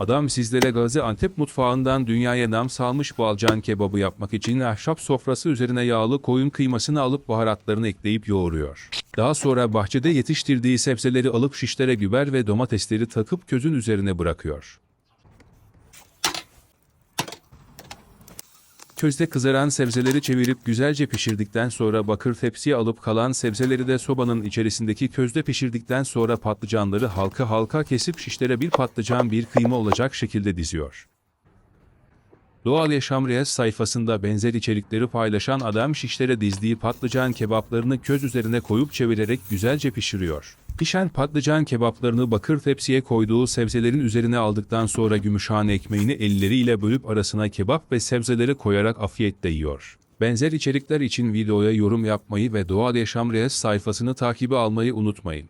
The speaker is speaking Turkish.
Adam sizlere Gaziantep mutfağından dünyaya nam salmış balcan kebabı yapmak için ahşap sofrası üzerine yağlı koyun kıymasını alıp baharatlarını ekleyip yoğuruyor. Daha sonra bahçede yetiştirdiği sebzeleri alıp şişlere biber ve domatesleri takıp közün üzerine bırakıyor. Közde kızaran sebzeleri çevirip güzelce pişirdikten sonra bakır tepsiye alıp kalan sebzeleri de sobanın içerisindeki közde pişirdikten sonra patlıcanları halka halka kesip şişlere bir patlıcan bir kıyma olacak şekilde diziyor. Doğal Yaşam Reels sayfasında benzer içerikleri paylaşan adam şişlere dizdiği patlıcan kebaplarını köz üzerine koyup çevirerek güzelce pişiriyor. Pişen patlıcan kebaplarını bakır tepsiye koyduğu sebzelerin üzerine aldıktan sonra gümüşhane ekmeğini elleriyle bölüp arasına kebap ve sebzeleri koyarak afiyetle yiyor. Benzer içerikler için videoya yorum yapmayı ve Doğal Yaşam Reels sayfasını takibe almayı unutmayın.